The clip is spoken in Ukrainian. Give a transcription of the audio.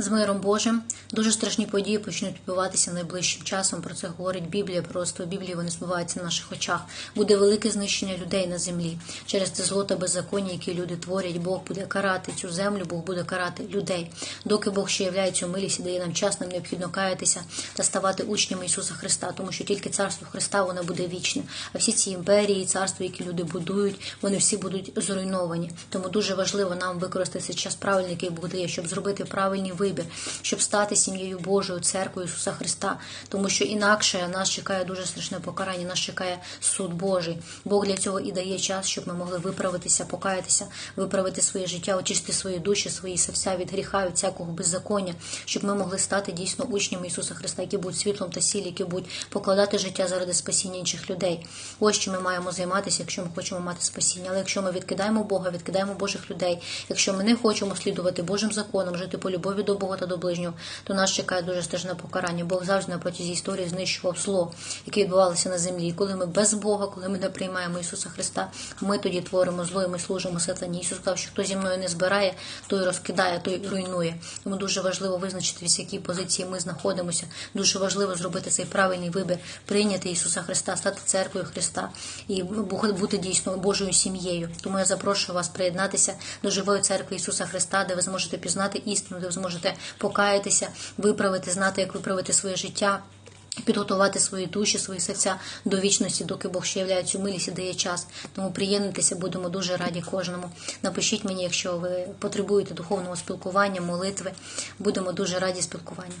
З миром Божим дуже страшні події почнуть відбуватися найближчим часом. Про це говорить Біблія. Просто Біблії вони збуваються на наших очах. Буде велике знищення людей на землі через це зло та беззаконня, які люди творять. Бог буде карати цю землю, Бог буде карати людей. Доки Бог ще являє цю милість і дає нам час, нам необхідно каятися та ставати учнями Ісуса Христа, тому що тільки царство Христа воно буде вічне. А всі ці імперії, царства, які люди будують, вони всі будуть зруйновані. Тому дуже важливо нам використати цей час правильний, який Бог щоб зробити правильні правильний вибір, щоб стати сім'єю Божою, церквою Ісуса Христа, тому що інакше нас чекає дуже страшне покарання, нас чекає суд Божий. Бог для цього і дає час, щоб ми могли виправитися, покаятися, виправити своє життя, очистити свої душі, свої серця від гріха, від всякого беззаконня, щоб ми могли стати дійсно учнями Ісуса Христа, які будуть світлом та сіль, які будуть покладати життя заради спасіння інших людей. Ось чим ми маємо займатися, якщо ми хочемо мати спасіння. Але якщо ми відкидаємо Бога, відкидаємо Божих людей, якщо ми не хочемо слідувати Божим законам, жити по любові до Бога та до ближнього, то нас чекає дуже страшне покарання. Бог завжди на протязі історії знищував зло, яке відбувалося на землі. І коли ми без Бога, коли ми не приймаємо Ісуса Христа, ми тоді творимо зло і ми служимо сатані. Ісус сказав, що хто зі мною не збирає, той розкидає, той руйнує. Тому дуже важливо визначити, в якій позиції ми знаходимося. Дуже важливо зробити цей правильний вибір, прийняти Ісуса Христа, стати церквою Христа і бути дійсно Божою сім'єю. Тому я запрошую вас приєднатися до живої церкви Ісуса Христа, де ви зможете пізнати істину, де ви зможете покаятися, виправити, знати, як виправити своє життя. Підготувати свої душі, свої серця до вічності, доки Бог ще являє цю милість і дає час. Тому приєднуйтеся, будемо дуже раді кожному. Напишіть мені, якщо ви потребуєте духовного спілкування, молитви. Будемо дуже раді спілкуванню.